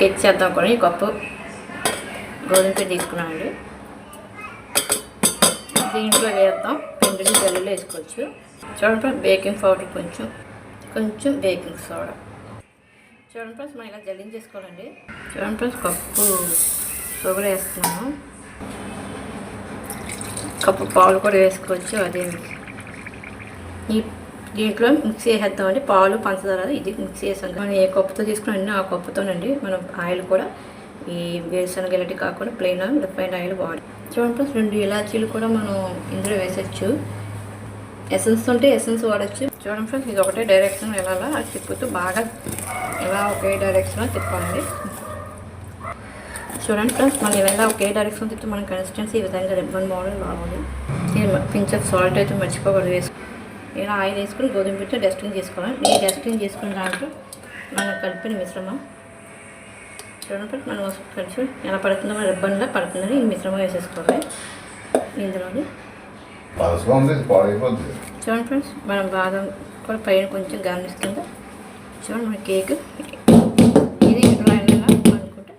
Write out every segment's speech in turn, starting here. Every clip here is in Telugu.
కేక్ చేద్దాం కూడా ఈ కప్పు. గోధుమ పిండి తీసుకున్నామండి దీంట్లో వేద్దాం. పిండిని జల్లులో వేసుకోవచ్చు. చూడండి బేకింగ్ పౌడర్ కొంచెం కొంచెం బేకింగ్ సోడా. చూడండి ఫ్రెండ్స్ మనం ఇలా జల్లింగ్ చేసుకోవాలండి చూడండి ఫ్రెండ్స్ కప్పు షుగర్ వేస్తున్నాము కప్పు పాలు కూడా వేసుకోవచ్చు అదే ఈ దీంట్లో చేసేద్దాం అండి పాలు పంచదార ఇది మిక్స్ వేసాం మనం ఏ కప్పుతో తీసుకున్నాం ఆ కప్పుతోనండి. మనం ఆయిల్ కూడా ఈ వేరుశనగ ఇలాంటి కాకుండా ప్లెయిన్ రిఫైండ్ ఆయిల్ వాడి. చూడండి ప్లస్ రెండు ఇలాచీలు కూడా మనం ఇందులో వేసచ్చు ఎసెన్స్ ఉంటే ఎసెన్స్ వాడచ్చు. చూడండి ఫ్రెండ్స్ ఇది ఒకటే డైరెక్షన్ వెళ్ళాలా? అది తిప్పుతూ బాగా ఇలా ఒకే డైరెక్షన్లో తిప్పాలండి. చూడండి ఫ్రెండ్స్ మనం ఇలా ఒకే డైరెక్షన్ తిప్పి మన కన్సిస్టెన్సీ ఈ విధంగా రిబ్బన్ మోడల్ రావాలి. ఆఫ్ సాల్ట్ అయితే మర్చిపోకూడదు వేసుకు ఇలా ఆయిల్ వేసుకుని గోధుమ పిండి డస్టింగ్ చేసుకోవాలి. ఈ డస్టింగ్ చేసుకున్న దాంట్లో మనం కలిపిన మిశ్రమం. చూడండి ఫ్రెండ్స్ మనం కలిసి ఎలా పడుతుందో మన రిబ్బన్లా పడుతుందని ఈ మిశ్రమం వేసేసుకోవాలి. ఇందులోని చూడండి ఫ్రెండ్స్ మనం బాదం కూడా పైన కొంచెం గార్నిష్ కింద చూడండి మన కేక్. ఇది అనుకుంటే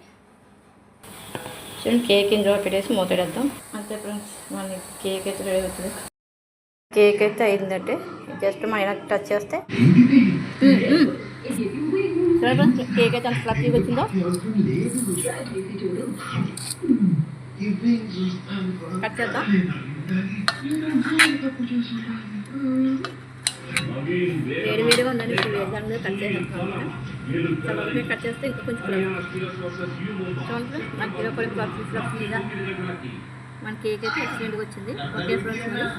చూడండి కేక్ ఇందులో పెట్టేసి మూతడేద్దాం అంతే ఫ్రెండ్స్ మన కేక్ అయితే రెడీ అవుతుంది. కేక్ అయితే అయిందంటే జస్ట్ మన టచ్ చేస్తే. కేక్ అయితే అంత ఫ్లఫీగా వచ్చిందో. కట్ చేద్దాం. వేడి వేడిగా ఉందండి ఇప్పుడు దాని మీద కట్ చేసేస్తున్నాం కట్ చేస్తే ఇంకా కొంచెం చూడండి మధ్యలో కూడా ఫ్లఫీ ఫ్లఫీగా మన కేక్ అయితే ఎక్సలెంట్గా వచ్చింది. Okay friends